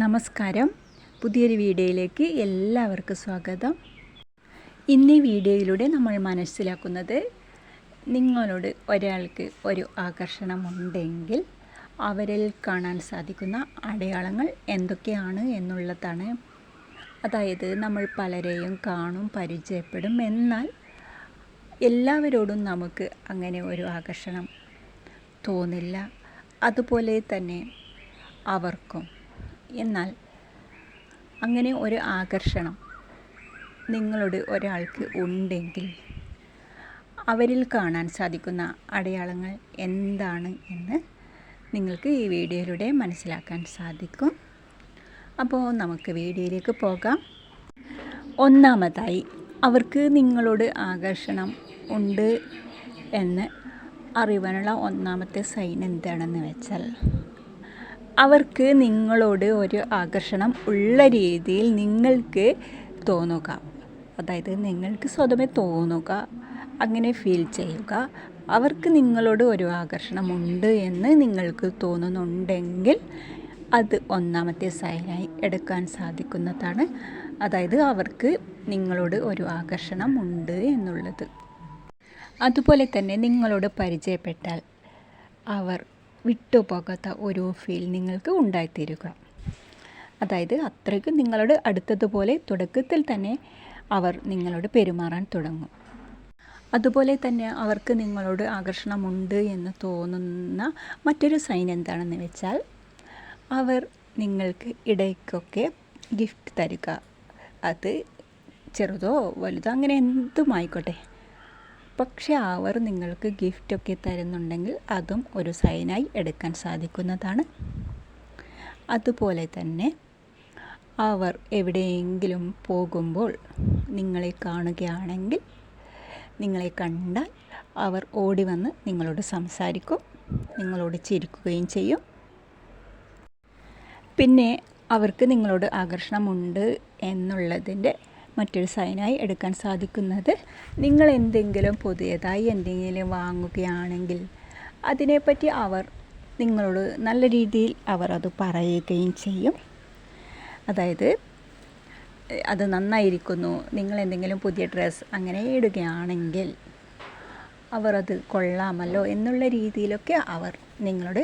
നമസ്കാരം. പുതിയൊരു വീഡിയോയിലേക്ക് എല്ലാവർക്കും സ്വാഗതം. ഇന്ന് ഈ വീഡിയോയിലൂടെ നമ്മൾ മനസ്സിലാക്കുന്നത് നിങ്ങളോട് ഒരാൾക്ക് ഒരു ആകർഷണമുണ്ടെങ്കിൽ അവരിൽ കാണാൻ സാധിക്കുന്ന അടയാളങ്ങൾ എന്തൊക്കെയാണ് എന്നുള്ളതാണ്. അതായത് നമ്മൾ പലരെയും കാണും പരിചയപ്പെടും. എന്നാൽ എല്ലാവരോടും നമുക്ക് അങ്ങനെ ഒരു ആകർഷണം തോന്നില്ല. അതുപോലെ തന്നെ അവർക്കും എന്നാൽ അങ്ങനെ ഒരു ആകർഷണം നിങ്ങളോട് ഒരാൾക്ക് ഉണ്ടെങ്കിൽ അവരിൽ കാണാൻ സാധിക്കുന്ന അടയാളങ്ങൾ എന്താണ് എന്ന് നിങ്ങൾക്ക് ഈ വീഡിയോയിലൂടെ മനസ്സിലാക്കാൻ സാധിക്കും. അപ്പോൾ നമുക്ക് വീഡിയോയിലേക്ക് പോകാം. ഒന്നാമതായി അവർക്ക് നിങ്ങളോട് ആകർഷണം ഉണ്ട് എന്ന് അറിയാനുള്ള ഒന്നാമത്തെ സൈൻ എന്താണെന്ന് വെച്ചാൽ അവർക്ക് നിങ്ങളോട് ഒരു ആകർഷണം ഉള്ള രീതിയിൽ നിങ്ങൾക്ക് തോന്നുക. അതായത് നിങ്ങൾക്ക് സ്വതമേ തോന്നുക അങ്ങനെ ഫീൽ ചെയ്യുക. അവർക്ക് നിങ്ങളോട് ഒരു ആകർഷണമുണ്ട് എന്ന് നിങ്ങൾക്ക് തോന്നുന്നുണ്ടെങ്കിൽ അത് ഒന്നാമത്തെ സൈനായി എടുക്കാൻ സാധിക്കുന്നതാണ്. അതായത് അവർക്ക് നിങ്ങളോട് ഒരു ആകർഷണമുണ്ട് എന്നുള്ളത്. അതുപോലെ തന്നെ നിങ്ങളോട് പരിചയപ്പെട്ടാൽ അവർ വിട്ടുപോകാത്ത ഒരു ഫീൽ നിങ്ങൾക്ക് ഉണ്ടായിത്തീരുക. അതായത് അത്രയ്ക്ക് നിങ്ങളോട് അടുത്തതുപോലെ തുടക്കത്തിൽ തന്നെ അവർ നിങ്ങളോട് പെരുമാറാൻ തുടങ്ങും. അതുപോലെ തന്നെ അവർക്ക് നിങ്ങളോട് ആകർഷണമുണ്ട് എന്ന് തോന്നുന്ന മറ്റൊരു സൈൻ എന്താണെന്ന് വെച്ചാൽ അവർ നിങ്ങൾക്ക് ഇടയ്ക്കൊക്കെ ഗിഫ്റ്റ് തരിക. അത് ചെറുതോ വലുതോ അങ്ങനെ എന്തുമായിക്കോട്ടെ പക്ഷെ അവർ നിങ്ങൾക്ക് ഗിഫ്റ്റൊക്കെ തരുന്നുണ്ടെങ്കിൽ അതും ഒരു സൈനായി എടുക്കാൻ സാധിക്കുന്നതാണ്. അതുപോലെ തന്നെ അവർ എവിടെയെങ്കിലും പോകുമ്പോൾ നിങ്ങളെ കാണുകയാണെങ്കിൽ നിങ്ങളെ കണ്ടാൽ അവർ ഓടി വന്ന് നിങ്ങളോട് സംസാരിക്കും നിങ്ങളോട് ചിരിക്കുകയും ചെയ്യും. പിന്നെ അവർക്ക് നിങ്ങളോട് ആകർഷണമുണ്ട് എന്നുള്ളതിന്റെ മറ്റൊരു സൈനായി എടുക്കാൻ സാധിക്കുന്നത്. നിങ്ങൾ എന്തെങ്കിലും പുതിയതായി എന്തെങ്കിലും വാങ്ങുകയാണെങ്കിൽ അതിനെപ്പറ്റി അവർ നിങ്ങളോട് നല്ല രീതിയിൽ അവർ അത് പറയുകയും ചെയ്യും. അതായത് അത് നന്നായിരിക്കുന്നു നിങ്ങൾ എന്തെങ്കിലും പുതിയ ഡ്രസ്സ് അങ്ങനെ ഇടുകയാണെങ്കിൽ അവർ അത് കൊള്ളാമല്ലോ എന്നുള്ള രീതിയിലൊക്കെ അവർ നിങ്ങളോട്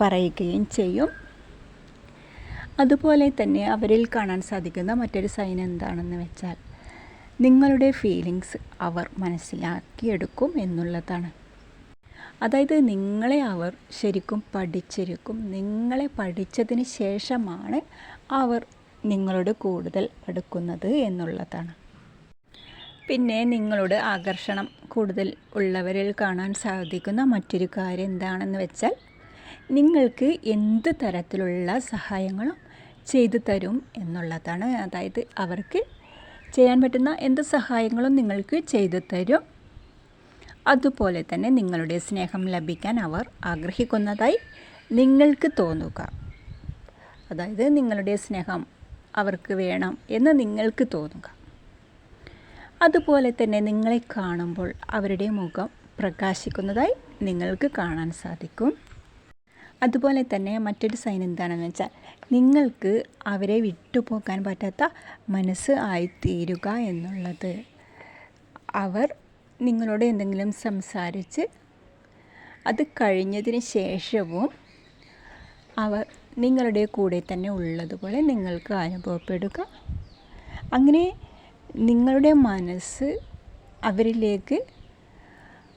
പറയുകയും ചെയ്യും. അതുപോലെ തന്നെ അവരിൽ കാണാൻ സാധിക്കുന്ന മറ്റൊരു സൈൻ എന്താണെന്ന് വെച്ചാൽ നിങ്ങളുടെ ഫീലിങ്സ് അവർ മനസ്സിലാക്കിയെടുക്കും എന്നുള്ളതാണ്. അതായത് നിങ്ങളെ അവർ ശരിക്കും പഠിച്ചിരിക്കും നിങ്ങളെ പഠിച്ചതിന് ശേഷമാണ് അവർ നിങ്ങളോട് കൂടുതൽ അടുക്കുന്നത് എന്നുള്ളതാണ്. പിന്നെ നിങ്ങളോട് ആകർഷണം കൂടുതൽ ഉള്ളവരിൽ കാണാൻ സാധിക്കുന്ന മറ്റൊരു കാര്യം എന്താണെന്ന് വെച്ചാൽ നിങ്ങൾക്ക് എന്ത് തരത്തിലുള്ള സഹായങ്ങളും ചെയ്തു തരും എന്നുള്ളതാണ്. അതായത് അവർക്ക് ചെയ്യാൻ പറ്റുന്ന എന്ത് സഹായങ്ങളും നിങ്ങൾക്ക് ചെയ്തു തരും. അതുപോലെ തന്നെ നിങ്ങളുടെ സ്നേഹം ലഭിക്കാൻ അവർ ആഗ്രഹിക്കുന്നതായി നിങ്ങൾക്ക് തോന്നുക. അതായത് നിങ്ങളുടെ സ്നേഹം അവർക്ക് വേണം എന്ന് നിങ്ങൾക്ക് തോന്നുക. അതുപോലെ തന്നെ നിങ്ങളെ കാണുമ്പോൾ അവരുടെ മുഖം പ്രകാശിക്കുന്നതായി നിങ്ങൾക്ക് കാണാൻ സാധിക്കും. അതുപോലെ തന്നെ മറ്റൊരു സൈൻ എന്താണെന്ന് വെച്ചാൽ നിങ്ങൾക്ക് അവരെ വിട്ടുപോകാൻ പറ്റാത്ത മനസ്സ് ആയിത്തീരുക എന്നുള്ളത്. അവർ നിങ്ങളോട് എന്തെങ്കിലും സംസാരിച്ച് അത് കഴിഞ്ഞതിന് ശേഷവും അവർ നിങ്ങളുടെ കൂടെ തന്നെ ഉള്ളതുപോലെ നിങ്ങൾക്ക് അനുഭവപ്പെടുക. അങ്ങനെ നിങ്ങളുടെ മനസ്സ് അവരിലേക്ക്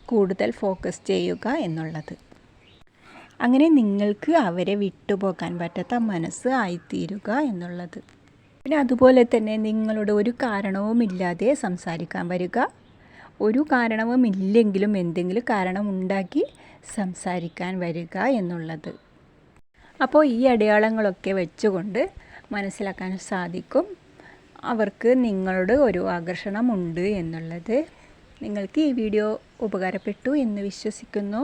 കൂടുതൽ ഫോക്കസ് ചെയ്യുക എന്നുള്ളത്. അങ്ങനെ നിങ്ങൾക്ക് അവരെ വിട്ടുപോകാൻ പറ്റാത്ത മനസ്സ് ആയിത്തീരുക എന്നുള്ളത്. പിന്നെ അതുപോലെ തന്നെ നിങ്ങളോട് ഒരു കാരണവുമില്ലാതെ സംസാരിക്കാൻ വരിക. ഒരു കാരണവുമില്ലെങ്കിലും എന്തെങ്കിലും കാരണമുണ്ടാക്കി സംസാരിക്കാൻ വരിക എന്നുള്ളത്. അപ്പോൾ ഈ അടയാളങ്ങളൊക്കെ വെച്ചുകൊണ്ട് മനസ്സിലാക്കാൻ സാധിക്കും. അവർക്ക് നിങ്ങളോട് ഒരു ആകർഷണമുണ്ട് എന്നുള്ളത്. നിങ്ങൾക്ക് ഈ വീഡിയോ ഉപകാരപ്പെട്ടു എന്ന് വിശ്വസിക്കുന്നു.